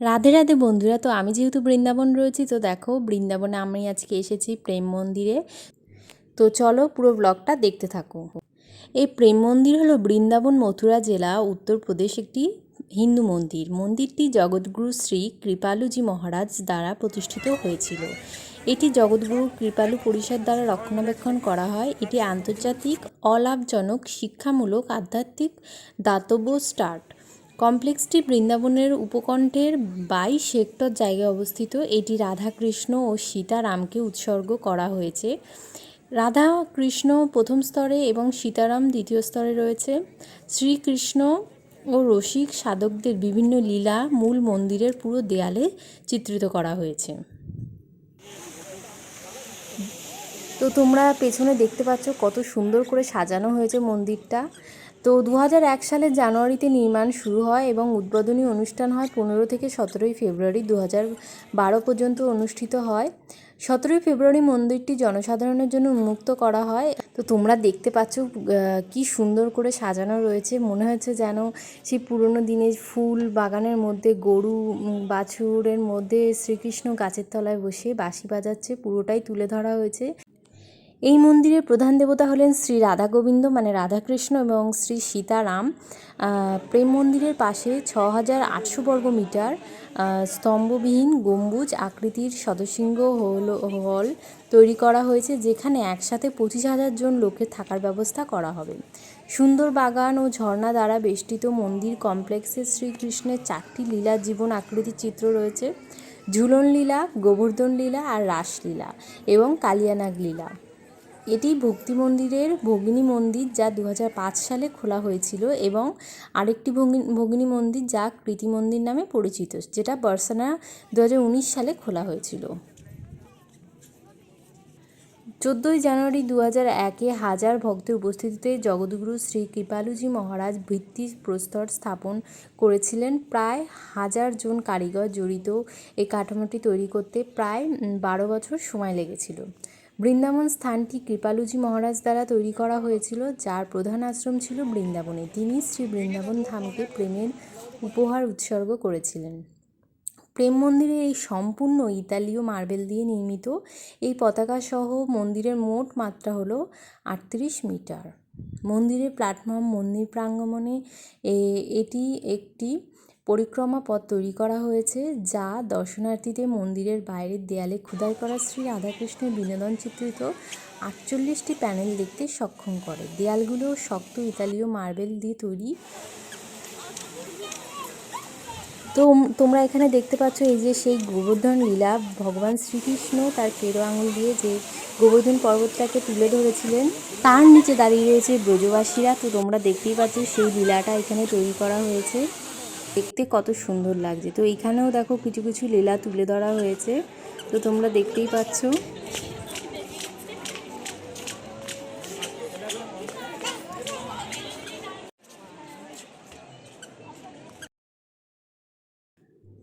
রাধে রাধে বন্ধুরা, তো আমি যেহেতু বৃন্দাবন রয়েছি, তো দেখো বৃন্দাবনে আমি আজকে এসেছি প্রেম মন্দিরে। তো চলো পুরো ব্লগটা দেখতে থাকো। এই প্রেম মন্দির হলো বৃন্দাবন মথুরা জেলা উত্তরপ্রদেশ একটি হিন্দু মন্দির। মন্দিরটি জগৎগুরু শ্রী কৃপালুজি মহারাজ দ্বারা প্রতিষ্ঠিত হয়েছিল। এটি জগৎগুরু কৃপালু পরিষদ দ্বারা রক্ষণাবেক্ষণ করা হয়। এটি আন্তর্জাতিক অলাভজনক শিক্ষামূলক আধ্যাত্মিক দাতব্য স্টার্ট। কমপ্লেক্সটি বৃন্দাবনের উপকণ্ঠের বাইশ হেক্টর জায়গায় অবস্থিত। এটি রাধাকৃষ্ণ ও সীতারামকে উৎসর্গ করা হয়েছে। রাধা কৃষ্ণ প্রথম স্তরে এবং সীতারাম দ্বিতীয় স্তরে রয়েছে। শ্রীকৃষ্ণ ও রসিক সাধকদের বিভিন্ন লীলা মূল মন্দিরের পুরো দেয়ালে চিত্রিত করা হয়েছে। তো তোমরা পেছনে দেখতে পাচ্ছ কত সুন্দর করে সাজানো হয়েছে মন্দিরটা। তো দু সালের জানুয়ারিতে নির্মাণ শুরু হয় এবং উদ্বোধনী অনুষ্ঠান হয় পনেরো থেকে সতেরোই ফেব্রুয়ারি দু বারো পর্যন্ত অনুষ্ঠিত হয়। সতেরোই ফেব্রুয়ারি মন্দিরটি জনসাধারণের জন্য উন্মুক্ত করা হয়। তো তোমরা দেখতে পাচ্ছ কি সুন্দর করে সাজানো রয়েছে। মনে হচ্ছে যেন সেই পুরনো দিনের ফুল বাগানের মধ্যে, গরু বাছুরের মধ্যে শ্রীকৃষ্ণ গাছের তলায় বসে বাঁশি বাজাচ্ছে। পুরোটাই তুলে ধরা হয়েছে। এই মন্দিরের প্রধান দেবতা হলেন শ্রী রাধা গোবিন্দ মানে রাধাকৃষ্ণ এবং শ্রী সীতারাম। প্রেম মন্দিরের পাশে ছ হাজার আটশো বর্গ মিটার স্তম্ভবিহীন গম্বুজ আকৃতির সদসিংহ হল হল তৈরি করা হয়েছে, যেখানে একসাথে পঁচিশ হাজার জন লোকের থাকার ব্যবস্থা করা হবে। সুন্দর বাগান ও ঝর্ণা দ্বারা বেষ্টিত মন্দির কমপ্লেক্সে শ্রীকৃষ্ণের চারটি লীলা জীবন আকৃতির চিত্র রয়েছে। ঝুলন লীলা গোবর্ধন লীলা আর রাসলীলা এবং কালিয়ানাগ লীলা এটি ভক্তি মন্দিরের ভগিনী মন্দির যা দু হাজার পাঁচ সালে খোলা হয়েছিল এবং আরেকটি ভগিনী মন্দির যা কৃতি মন্দির নামে পরিচিত, যেটা বর্ষানা দু সালে খোলা হয়েছিল। চোদ্দোই জানুয়ারি দু হাজার একে হাজার ভক্তের উপস্থিতিতে জগদ্গুরু শ্রী কৃপালুজি মহারাজ ভিত্তি প্রস্তর স্থাপন করেছিলেন। প্রায় হাজার জন কারিগর জড়িত এই কাঠামোটি তৈরি করতে প্রায় বারো বছর সময় লেগেছিল। বৃন্দাবন স্থানটি কৃপালুজি মহারাজ দ্বারা তৈরি করা হয়েছিল, যার প্রধান আশ্রম ছিল বৃন্দাবনে। তিনি শ্রী বৃন্দাবন ধামকে প্রেমের উপহার উৎসর্গ করেছিলেন। প্রেম মন্দিরের এই সম্পূর্ণ ইতালীয় মার্বেল দিয়ে নির্মিত এই পতাকা সহ মন্দিরের মোট মাত্রা হলো আটত্রিশ মিটার। মন্দিরের প্ল্যাটফর্ম মন্দির প্রাঙ্গণে এটি একটি পরিক্রমা পথ তৈরি করা হয়েছে যা দর্শনার্থীদের মন্দিরের বাইরের দেয়ালে খোদাই করা শ্রী রাধাকৃষ্ণের বিনোদন চিত্রিত আটচল্লিশটি প্যানেল দেখতে সক্ষম করে। দেয়ালগুলো শক্ত ইতালীয় মার্বেল দিয়ে তৈরি। তো তোমরা এখানে দেখতে পাচ্ছ এই যে সেই গোবর্ধন লীলা। ভগবান শ্রীকৃষ্ণ তার কেরো আঙুল দিয়ে যে গোবর্ধন পর্বতটাকে তুলে ধরেছিলেন, তার নিচে দাঁড়িয়ে রয়েছে ব্রজবাসীরা। তো তোমরা দেখতেই পাচ্ছ সেই লীলাটা এখানে তৈরি করা হয়েছে। দেখতে কত সুন্দর লাগছে। তো এইখানেও দেখো কিছু কিছু লীলা তুলে ধরা হয়েছে। তো তোমরা দেখতেই পাচ্ছ।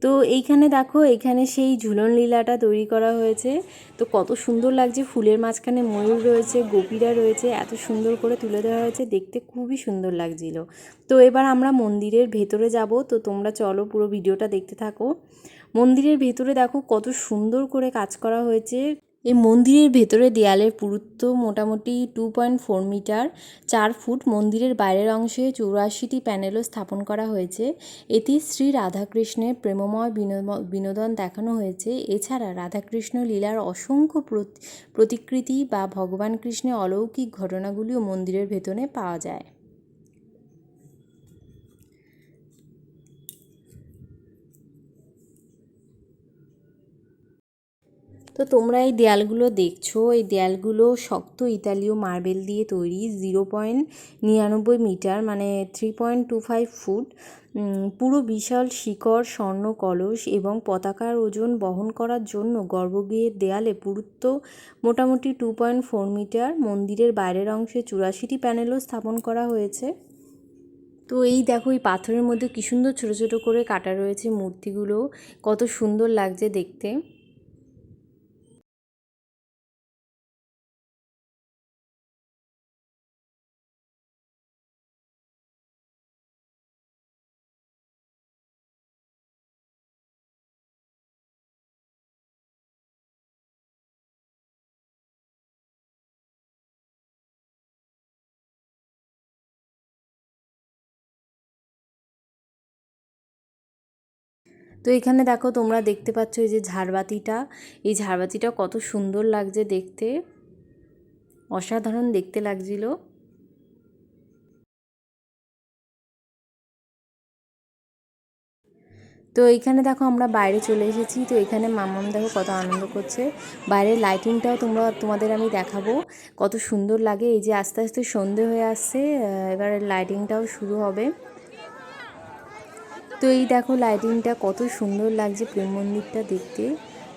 তো এইখানে দেখো, এইখানে সেই ঝুলন লীলাটা তৈরি করা হয়েছে। তো কত সুন্দর লাগছে, ফুলের মাঝখানে ময়ূর রয়েছে, গোপীরা রয়েছে, এত সুন্দর করে তুলে দেওয়া হয়েছে, দেখতে খুবই সুন্দর লাগছিল। তো এবার আমরা মন্দিরের ভেতরে যাব, তো তোমরা চলো পুরো ভিডিওটা দেখতে থাকো। মন্দিরের ভেতরে দেখো কত সুন্দর করে কাজ করা হয়েছে এই মন্দিরের ভেতরে দেয়ালের পুরুত্ব মোটামুটি টু পয়েন্ট ফোর মিটার, চার ফুট মন্দিরের বাইরের অংশে চৌরাশিটি প্যানেলও স্থাপন করা হয়েছে। এতে শ্রী রাধাকৃষ্ণের প্রেমময় বিনোদন দেখানো হয়েছে। এছাড়া রাধাকৃষ্ণ লীলার অসংখ্য প্রতিকৃতি বা ভগবান কৃষ্ণের অলৌকিক ঘটনাগুলিও মন্দিরের ভেতরে পাওয়া যায়। তো তোমরা এই দেয়ালগুলো দেখছ, এই দেয়ালগুলো শক্ত ইতালীয় মার্বেল দিয়ে তৈরি, জিরো পয়েন্ট নিরানব্বই মিটার মানে three point two five foot পুরো বিশাল শিকড় স্বর্ণ, কলস এবং পতাকার ওজন বহন করার জন্য গর্ভগৃহের দেয়ালে পুরুত্ব মোটামুটি টু পয়েন্ট ফোর মিটার, মন্দিরের বাইরের অংশে চুরাশিটি প্যানেলও স্থাপন করা হয়েছে। তো এই দেখো, এই পাথরের মধ্যে কী সুন্দর ছোটো ছোটো করে কাটা রয়েছে মূর্তিগুলো, কত সুন্দর লাগছে দেখতে। তো এখানে দেখো তোমরা দেখতে পাচ্ছ এই যে ঝাড়বাতিটা। এই ঝাড়বাতিটা কত সুন্দর লাগছে দেখতে। অসাধারণ দেখতে লাগছিল। তো এইখানে দেখো আমরা বাইরে চলে এসেছি। তো এখানে মামাম দেখো কত আনন্দ করছে। বাইরের লাইটিংটাও তোমরা, তোমাদের আমি দেখাবো। কত সুন্দর লাগে। এই যে আস্তে আস্তে সন্ধে হয়ে আসছে। এবার লাইটিংটাও শুরু হবে। তো এই দেখো লাইটিংটা কত সুন্দর লাগছে, প্রেম মন্দিরটা দেখতে।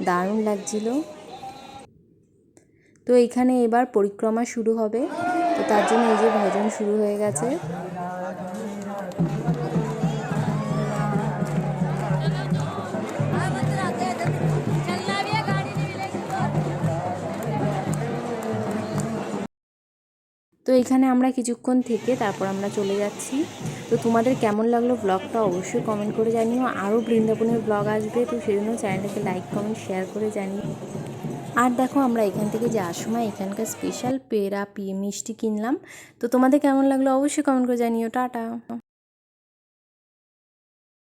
দারুণ লাগছিল। তো এখানে এবার পরিক্রমা শুরু হবে। তো তার জন্য এই যে ভজন শুরু হয়ে গেছে। তো এখানে আমরা কিছুক্ষণ থেকে তারপর আমরা চলে যাচ্ছি। তো তোমাদের কেমন লাগল ব্লগটা অবশ্যই কমেন্ট করে জানিও। আরও বৃন্দাবনের ব্লগ আসবে, তো সেই জন্য চ্যানেলটাকে লাইক কমেন্ট শেয়ার করে জানিও। আর দেখো, আমরা এখান থেকে যাওয়ার সময় এখানকার স্পেশাল পেরা পি মিষ্টি কিনলাম। তো তোমাদের কেমন লাগল অবশ্যই কমেন্ট করে জানিও। টাটা।